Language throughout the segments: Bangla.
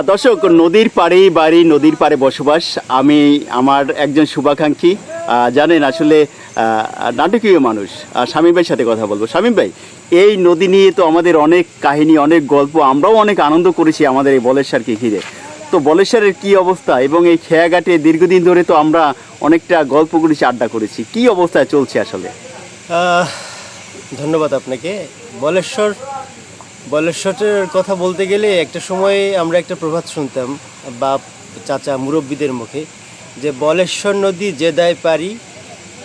দর্শক, নদীর পাড়েই বাড়ি, নদীর পাড়ে বসবাস। আমি আমার একজন শুভাকাঙ্ক্ষী জানেন আসলে নাটকীয় মানুষ। শামীম ভাইয়ের সাথে কথা বলব। শামীম ভাই, এই নদী নিয়ে তো আমাদের অনেক কাহিনী, অনেক গল্প, আমরাও অনেক আনন্দ করেছি আমাদের এই বলেশ্বরকে ঘিরে। তো বলেশ্বরের কি অবস্থা এবং এই খেয়াঘাটে দীর্ঘদিন ধরে তো আমরা অনেকটা গল্প করেছি, আড্ডা করেছি। কি অবস্থায় চলছে আসলে? ধন্যবাদ আপনাকে। বলেশ্বর বলেশ্বরের কথা বলতে গেলে একটা সময় আমরা একটা প্রভাত শুনতাম, বাপ, চাচা, মুরব্বীদের মুখে, যে বলেশ্বর নদী যে দায় পারি,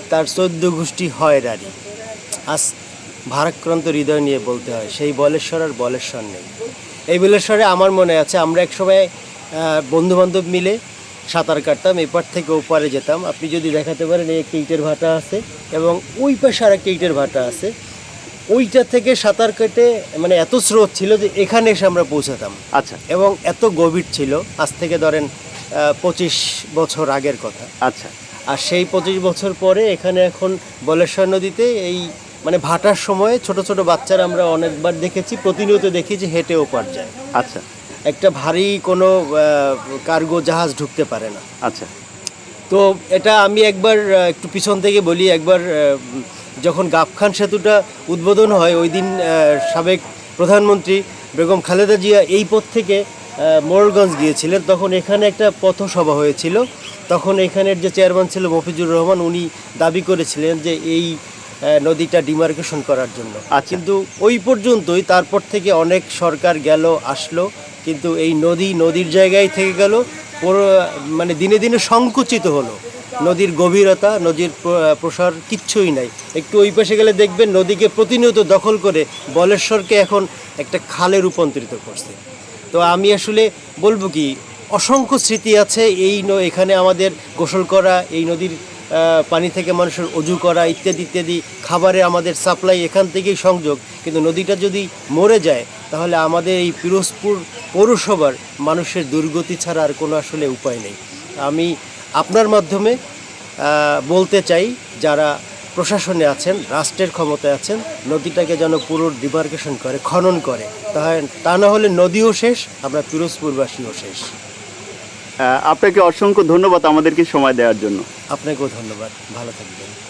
তার চোদ্দ গোষ্ঠী হয় রারি আজ ভারাক্রান্ত হৃদয় নিয়ে বলতে হয়, সেই বলেশ্বর আর বলেশ্বর নেই। এই বলেশ্বরে আমার মনে আছে, আমরা এক সময় বন্ধু বান্ধব মিলে সাঁতার কাটতাম, এপার থেকে ওপারে যেতাম। আপনি যদি দেখাতে পারেন, এই একটা ইটের ভাটা আছে এবং ওই পাশে আর একটা ইটের ভাটা আছে। ওইটা থেকে সাঁতার কেটে মানে এত স্রোত ছিল যে এখানে এসে আমরা পৌঁছাতাম। আচ্ছা। এবং এত গভীর ছিল আজ থেকে ধরেন পঁচিশ বছর আগের কথা। আচ্ছা। আর সেই পঁচিশ বছর পরে এখানে এখন বলেশ্বর নদীতে এই মানে ভাটার সময় ছোট ছোট বাচ্চারা আমরা অনেকবার দেখেছি প্রতিনিয়ত দেখি যে হেঁটে ওপার যায়। আচ্ছা। একটা ভারী কোনো কার্গো জাহাজ ঢুকতে পারে না। আচ্ছা। তো এটা আমি একবার একটু পিছন থেকে বলি একবার যখন গাবখান সেতুটা উদ্বোধন হয় ওই দিন সাবেক প্রধানমন্ত্রী বেগম খালেদা জিয়া এই পথ থেকে আহ, মোড়লগঞ্জ গিয়েছিলেন। তখন এখানে একটা পথসভা হয়েছিল। তখন এখানের যে চেয়ারম্যান ছিল মফিজুর রহমান উনি দাবি করেছিলেন যে এই নদীটা ডিমার্কেশন করার জন্য। আচ্ছা। কিন্তু ওই পর্যন্তই তারপর থেকে অনেক সরকার গেল আসলো। কিন্তু এই নদী নদীর জায়গায় থেকে গেল পুরো মানে দিনে দিনে সংকুচিত হলো। নদীর গভীরতা, নদীর প্রসার কিচ্ছুই নাই। একটু ওই পাশে গেলে দেখবেন নদীকে প্রতিনিয়ত দখল করে বলেশ্বরকে এখন একটা খালে রূপান্তরিত করছে। তো আমি আসলে বলব কি, অসংখ্য স্মৃতি আছে এই এখানে আমাদের গোসল করা, এই নদীর পানি থেকে মানুষের অজু করা, ইত্যাদি ইত্যাদি খাবারে আমাদের সাপ্লাই এখান থেকেই সংযোগ। কিন্তু নদীটা যদি মরে যায়, তাহলে আমাদের এই পিরোজপুর পৌরসভার মানুষের দুর্গতি ছাড়া আর কোনো আসলে উপায় নেই। আমি আপনার মাধ্যমে বলতে চাই যারা প্রশাসনে আছেন রাষ্ট্রের ক্ষমতায় আছেন নদীটাকে যেন পুরো ডিমার্কেশন করে খনন করে। তাহলে তা না হলে নদীও শেষ আমরা পিরোজপুরবাসীও শেষ। আপনাকে অসংখ্য ধন্যবাদ আমাদেরকে সময় দেওয়ার জন্য। আপনাকেও ধন্যবাদ। ভালো থাকবেন।